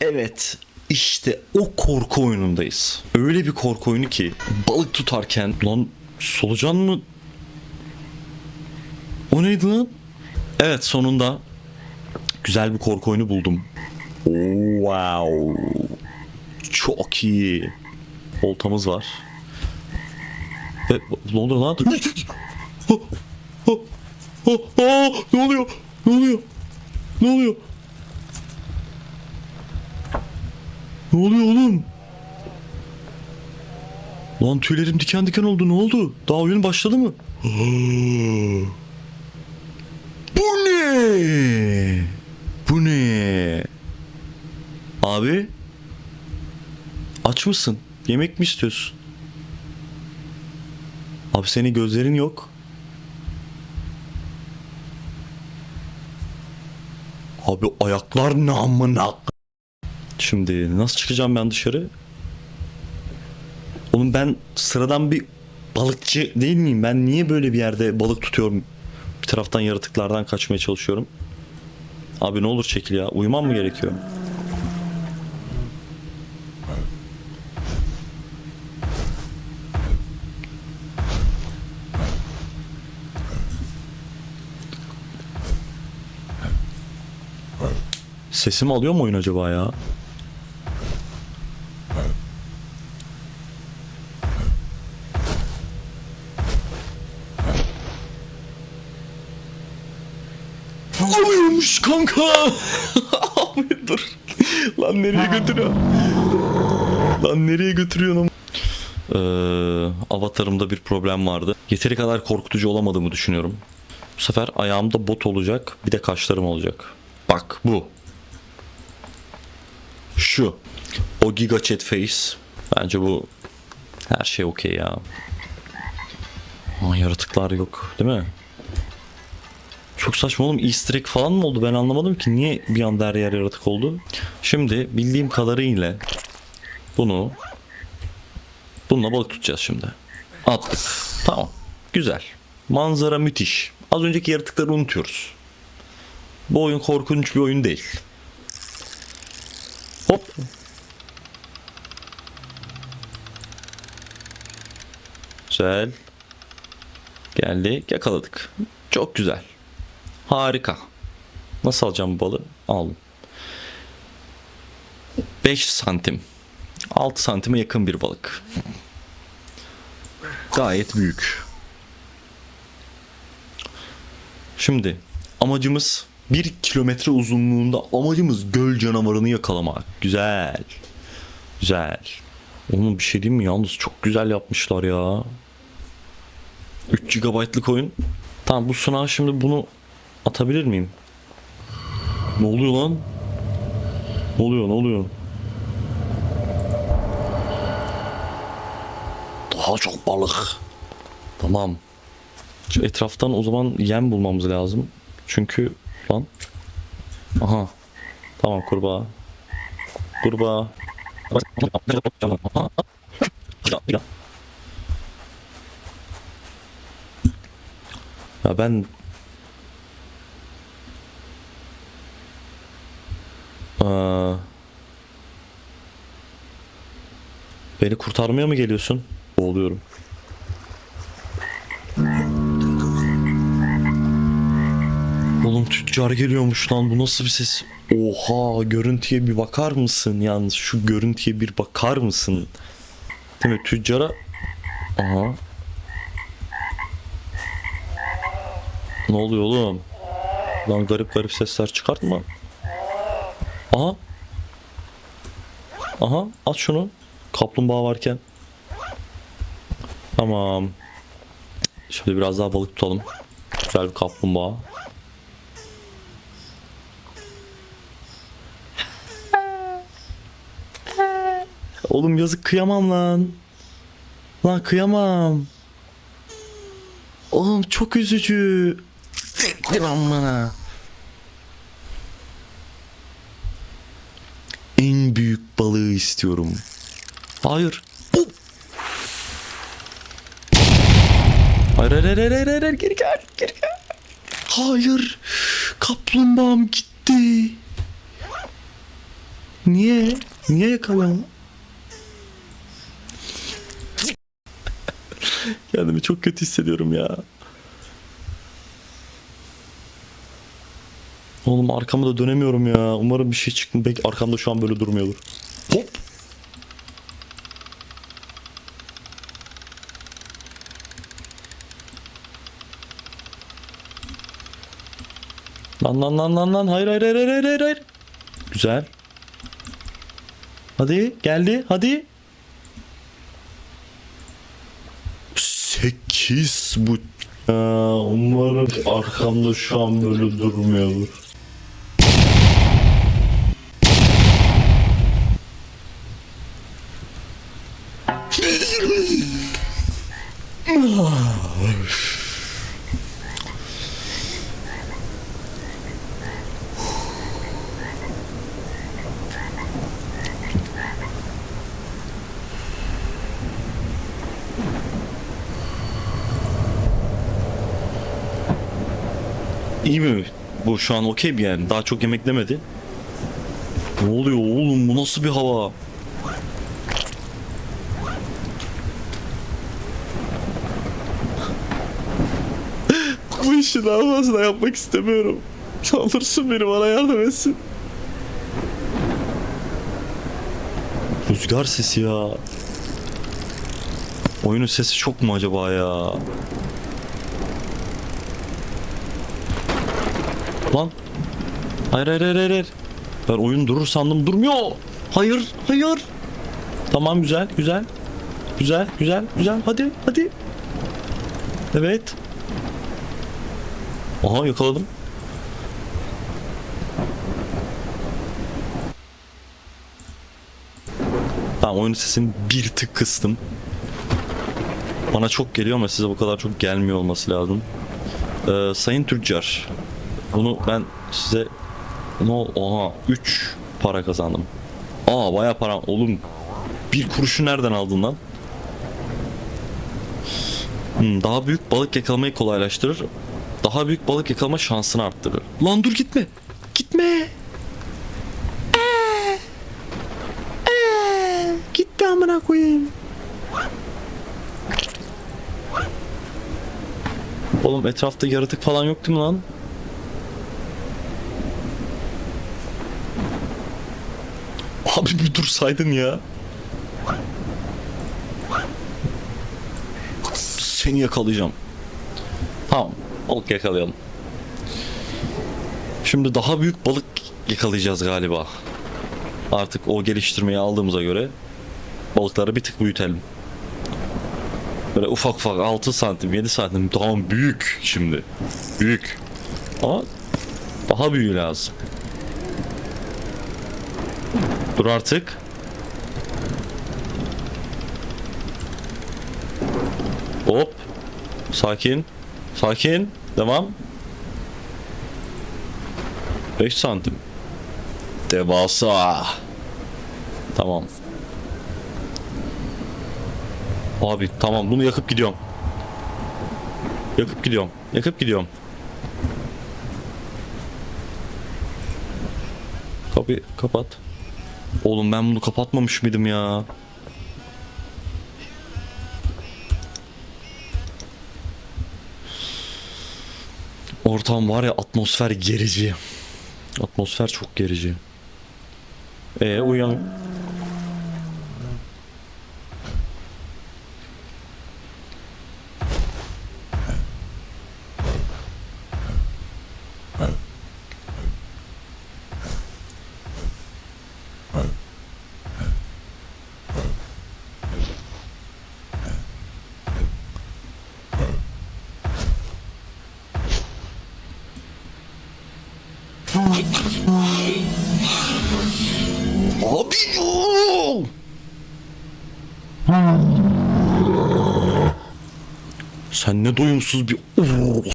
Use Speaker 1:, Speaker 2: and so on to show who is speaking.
Speaker 1: Evet. işte o korku oyunundayız. Öyle bir korku oyunu ki balık tutarken lan solucan mı? O neydi lan? Evet sonunda güzel bir korku oyunu buldum. Wow. Çok iyi. Oltamız var. Ve oluyor lan? Oh, oh, oh, ne oluyor? Ne oluyor? Ne oluyor? Ne oluyor oğlum? Lan tüylerim diken diken oldu. Ne oldu? Daha oyun başladı mı? Bu ne? Bu ne? Abi? Aç mısın? Yemek mi istiyorsun? Abi senin gözlerin yok. Abi ayaklar ne amına? Şimdi nasıl çıkacağım ben dışarı? Oğlum ben sıradan bir balıkçı değil miyim? Ben niye böyle bir yerde balık tutuyorum? Bir taraftan yaratıklardan kaçmaya çalışıyorum. Abi ne olur çekil ya. Uyumam mı gerekiyor? Sesimi alıyor mu oyun acaba ya? Dur. Lan nereye götürüyor? Lan nereye götürüyorsun? Ee, avatarımda bir problem vardı. Yeteri kadar korkutucu olamadığımı düşünüyorum. Bu sefer ayağımda bot olacak. Bir de kaşlarım olacak. Bak bu. Şu. O Giga Chat Face. Bence bu her şey okey ya. Aa, yaratıklar yok değil mi? Çok saçma oğlum easter egg falan mı oldu ben anlamadım ki niye bir anda her yer yaratık oldu. Şimdi bildiğim kadarıyla bunu bununla balık tutacağız şimdi. Attık. Tamam. Güzel. Manzara müthiş. Az önceki yaratıkları unutuyoruz. Bu oyun korkunç bir oyun değil. Hop. Güzel. Geldik. Yakaladık. Çok güzel. Harika. Nasıl alacağım bu balığı? Aldım. 5 santim. 6 santime yakın bir balık. Gayet büyük. Şimdi amacımız 1 kilometre uzunluğunda amacımız göl canavarını yakalamak. Güzel. Güzel. Onun bir şey diyeyim mi? Yalnız çok güzel yapmışlar ya. 3 GB'lık oyun. Tamam bu sınav şimdi bunu atabilir miyim? Ne oluyor lan? Ne oluyor ne oluyor? Daha çok balık. Tamam. Şu etraftan o zaman yem bulmamız lazım. Çünkü lan. Aha. Tamam kurbağa. Kurbağa. Ya ben beni kurtarmaya mı geliyorsun? Boğuluyorum. Oğlum tüccar geliyormuş lan bu nasıl bir ses? Oha görüntüye bir bakar mısın yalnız şu görüntüye bir bakar mısın? Değil mi tüccara? Aha. Ne oluyor oğlum? Lan garip garip sesler çıkartma. Aha. Aha at şunu. Kaplumbağa varken. Tamam. Şimdi biraz daha balık tutalım. Güzel bir kaplumbağa. Oğlum yazık kıyamam lan. Lan kıyamam. Oğlum çok üzücü. Siktir bana. En büyük balığı istiyorum. Hayır. Hayır hayır hayır hayır hayır, geri gel geri gel. Hayır. Kaplumbağam gitti. Niye? Niye yakalan? Kendimi çok kötü hissediyorum ya. Oğlum arkamı da dönemiyorum ya. Umarım bir şey çıkmıyor. Belki arkamda şu an böyle durmuyordur. Hop. Lan lan lan lan lan. Hayır hayır hayır hayır hayır hayır. Güzel. Hadi geldi hadi. 8 bu. Ya, umarım arkamda şu an böyle durmuyordur. İyi mi? Bu şu an okey mi yani? Daha çok yemeklemedi. Ne oluyor oğlum? Bu nasıl bir hava? Bu işi daha fazla yapmak istemiyorum. Çaldırsın beni bana yardım etsin. Rüzgar sesi ya. Oyunun sesi çok mu acaba ya? Lan. Hayır hayır hayır hayır. Ben oyun durur sandım durmuyor. Hayır hayır. Tamam güzel güzel. Güzel güzel güzel hadi hadi. Evet. Aha yakaladım. Tamam oyun sesini bir tık kıstım. Bana çok geliyor ama size bu kadar çok gelmiyor olması lazım. Ee, Sayın Tüccar. Bunu ben size ne ol? Aha 3 para kazandım. Aa baya para. Oğlum bir kuruşu nereden aldın lan? Hmm, daha büyük balık yakalamayı kolaylaştırır. Daha büyük balık yakalama şansını arttırır. Lan dur gitme. Gitme. Ee, ee, Gitti amına koyayım. Oğlum etrafta yaratık falan yok değil mi lan? Abi bir dursaydın ya. Seni yakalayacağım. Tamam. Balık yakalayalım. Şimdi daha büyük balık yakalayacağız galiba. Artık o geliştirmeyi aldığımıza göre balıkları bir tık büyütelim. Böyle ufak ufak 6 santim 7 santim tamam büyük şimdi. Büyük. Ama daha büyüğü lazım. Dur artık. Hop. Sakin. Sakin. Devam. 5 santim. Devasa. Tamam. Abi tamam bunu yakıp gidiyorum. Yakıp gidiyorum. Yakıp gidiyorum. Kapıyı kapat. Oğlum ben bunu kapatmamış mıydım ya? Ortam var ya atmosfer gerici. Atmosfer çok gerici. E uyan. Abi yoo! Sen ne doyumsuz bir